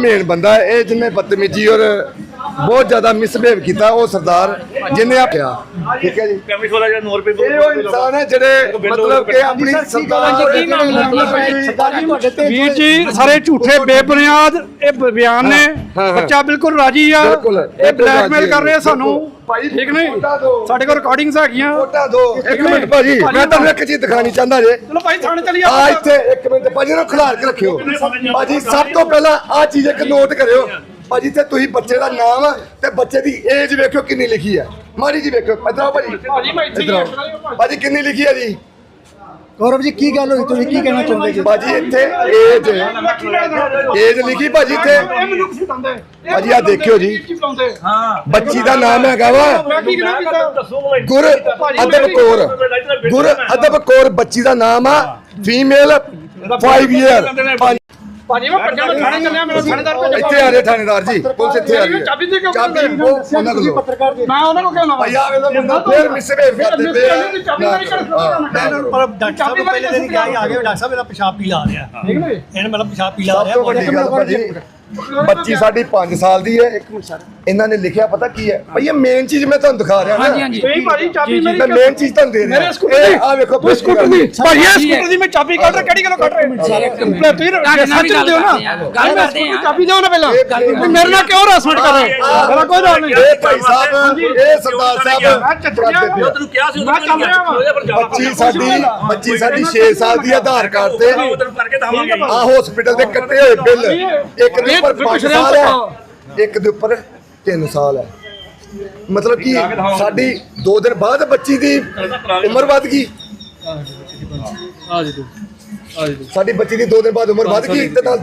Main ਬੰਦਾ ਇਹ ਜਿਹਨੇ ਬਦਤਮੀਜੀ ਔਰ ਬਹੁਤ ਜ਼ਿਆਦਾ ਮਿਸਬਿਹੇਵ ਕੀਤਾ ਉਹ ਸਰਦਾਰ ਜਿਹਨੇ ਆਖਿਆ ਠੀਕ ਹੈ ਜੀ। ਕੈਮਿਸ ਵਾਲਾ ਜਿਹੜਾ 9 ਰੁਪਏ ਇਹ ਉਹ ਇਨਸਾਨ ਹੈ ਜਿਹੜੇ ਮਤਲਬ ਕਿ ਆਪਣੀ ਸਰਦਾਰ ਵੀਰ ਜੀ ਸਾਰੇ ਝੂਠੇ ਬੇਬੁਨਿਆਦ ਇਹ ਬਿਆਨ ਨੇ। ਬੱਚਾ ਬਿਲਕੁਲ ਰਾਜੀ ਆ। ਇਹ ਬਲੈਕਮੇਲ ਕਰ ਰਹੇ ਆ ਸਾਨੂੰ। ਭਾਈ, ਠੀਕ ਨਹੀਂ। ਸਾਡੇ ਕੋਲ ਰਿਕਾਰਡਿੰਗਸ ਹੈਗੀਆਂ। ਦੋ ਇੱਕ ਮਿੰਟ ਭਾਜੀ ਮੈਂ ਤੁਹਾਨੂੰ ਇੱਕ ਚੀਜ਼ ਦਿਖਾਣੀ ਚਾਹੁੰਦਾ ਜੇ। ਚਲੋ ਭਾਈ ਥਾਣੇ ਚਲੀ ਆ ਇੱਥੇ ਇੱਕ ਮਿੰਟ ਭਾਜੀ ਨੂੰ ਖਿਲਾਰ ਕੇ ਰੱਖਿਓ। ਭਾਜੀ ਸਭ ਤੋਂ ਪਹਿਲਾਂ ਆ ਚੀਜ਼ ਇੱਕ ਨੋਟ ਕਰਿਓ। ਭਾਜੀ ਤੇ ਤੁਸੀਂ ਬੱਚੇ ਦਾ ਨਾਮ ਤੇ ਬੱਚੇ ਦੀ ਏਜ ਵੇਖਿਓ ਕਿੰਨੀ ਲਿਖੀ ਆ। ਮਾੜੀ ਜੀ ਵੇਖਿਓ ਇੱਧਰ ਆਓ ਭਾਜੀ। ਭਾਜੀ ਮੈਂ ਇੱਥੇ ਹੀ ਇੱਧਰ ਆਓ। ਭਾਜੀ ਕਿੰਨੀ ਲਿਖੀ ਆ ਜੀ? ਗੌਰਵ ਜੀ ਕੀ ਗੱਲ ਹੋਈ? ਤੁਸੀਂ ਕੀ ਕਹਿਣਾ ਚਾਹੁੰਦੇ ਜੀ? ਭਾਜੀ ਇੱਥੇ ਏਜ ਏਜ ਲਿਖੀ ਭਾਜੀ ਇੱਥੇ। ਭਾਜੀ ਆ ਦੇਖਿਓ ਜੀ। ਹਾਂ। ਬੱਚੀ ਦਾ ਨਾਮ ਹੈਗਾ ਵਾ। ਗੁਰ ਅਦਬ ਕੌਰ। ਗੁਰ ਅਦਬ ਕੌਰ ਬੱਚੀ ਦਾ ਨਾਮ ਆ। ਫੀਮੇਲ 5 ਇਅਰ ਭਾਜੀ ਮੈਂ ਪੱਟਿਆ ਮੈਂ ਥਾਣੇ ਚੱਲਿਆ ਮੇਰਾ ਥਾਣੇਦਾਰ ਭੇਜਿਆ ਇੱਥੇ ਆ ਰਹੇ ਥਾਣੇਦਾਰ ਜੀ ਪੁਲਿਸ ਇੱਥੇ ਆ ਰਹੀ ਹੈ। ਚਾਬੀ ਦੇ ਚਾਬੀ? ਉਹ ਉਹਨਾਂ ਕੋਲ। ਪੱਤਰਕਾਰ ਜੀ ਮੈਂ ਉਹਨਾਂ ਨੂੰ ਕਿਉਂ ਨਾ ਭਾਈ ਆ ਵੇਲੇ ਬੰਦਾ ਫੇਰ ਪਏ ਆ। ਚਾਬੀ ਮੇਰੀ ਹਾਂ। ਪਰ ਡਾਕਟਰ ਸਾਹਿਬ ਪਹਿਲੇ ਦਿਨ ਸੀ ਆ ਗਏ ਡਾਕਟਰ ਸਾਹਿਬ ਇਹਦਾ ਪਿਸ਼ਾਬ ਪੀ ਲਾ ਰਿਹਾ। ਠੀਕ ਨੇ ਇਹਨੇ ਮਤਲਬ ਪਿਸ਼ਾਬ ਪੀ ਲਾ ਸਭ ਰਿਹਾ ਤੋਂ ਵੱਡੀ ਗੱਲ ਭਾਜੀ। ਬੱਚੀ ਸਾਡੀ 5 ਸਾਲ ਦੀ ਹੈ ਇੱਕ ਮਿੰਟ ਸਰ ਇਹਨਾਂ ਨੇ ਲਿਖਿਆ ਪਤਾ ਕੀ ਹੈ? ਭਈ ਇਹ ਮੇਨ ਚੀਜ਼ ਮੈਂ ਤੁਹਾਨੂੰ ਦਿਖਾ ਰਿਹਾ ਹਾਂਜੀ ਹਾਂਜੀ। ਭਾਜੀ ਚਾਬੀ ਮੇਰੀ ਮੈਂ ਮੇਨ ਚੀਜ਼ ਤੁਹਾਨੂੰ ਦੇ ਰਿਹਾ। ਮੇਰੇ ਸਕੂਟਰ ਦੀ ਆ ਵੇਖੋ ਤੂੰ ਸਕੂਟਰ ਦੀ ਭਾਜੀ ਇਹ ਸਕੂਟਰ ਦੀ ਮੈਂ ਚਾਬੀ ਕੱਢ ਰਿਹਾ ਕਿਹੜੀ ਗੱਲੋਂ ਕੱਢ ਰਹੇ? ਲੈ ਤੁਸੀਂ ਤੁਹਾਡੇ ਨਾਲ ਵੀ ਸੱਚ ਗੱਲ ਦਿਓ ਨਾ। ਆ ਗੱਲ ਕਰਦੇ ਆ। ਚਾਬੀ ਦਿਓ ਨਾ ਪਹਿਲਾਂ। ਵੀ ਮੇਰੇ ਨਾਲ ਕਿਉਂ ਹਰਾਸਮੈਂਟ ਕਰ ਰਹੇ ਮੇਰਾ ਕੋਈ ਰੋਲ ਨਹੀਂ। ਇਹ ਭਾਈ ਸਾਹਿਬ ਇਹ ਸਰਦਾਰ ਸਾਹਿਬ ਮੈਂ ਚੱਟਿਆ ਕਰਦੇ ਪਏ। ਤੈਨੂੰ ਕਿਹਾ ਸੀ ਮੈਂ ਚੱਲ ਰਿਹਾ ਵਾਂ। ਬੱਚੀ ਸਾਡੀ ਬੱਚੀ ਸਾਡੀ 6 ਸਾਲ ਦੀ ਆਧਾਰ ਕਾਰਡ ਤੇ ਤੈਨੂੰ ਕਰਕੇ ਦਵਾਂਗੇ ਆ ਹਸਪੀਟਲ ਦੇ ਕੱਟੇ ਹੋਏ ਬਿੱਲ। ਇੱਕ ਦੇ ਉੱਪਰ 5 ਸਾਲ ਹੈ। ਇੱਕ ਦੇ ਉੱਪਰ 3 ਸਾਲ ਹੈ। ਮਤਲਬ ਕਿ ਸਾਡੀ 2 ਦਿਨ ਬਾਅਦ ਬੱਚੀ ਦੀ ਉਮਰ ਵੱਧ ਗਈ। ਸਾਡੀ ਬੱਚੀ ਦੀ 2 ਦਿਨ ਬਾਅਦ ਉਮਰ ਵੱਧ ਗਈ ਤੇ ਨਾਲ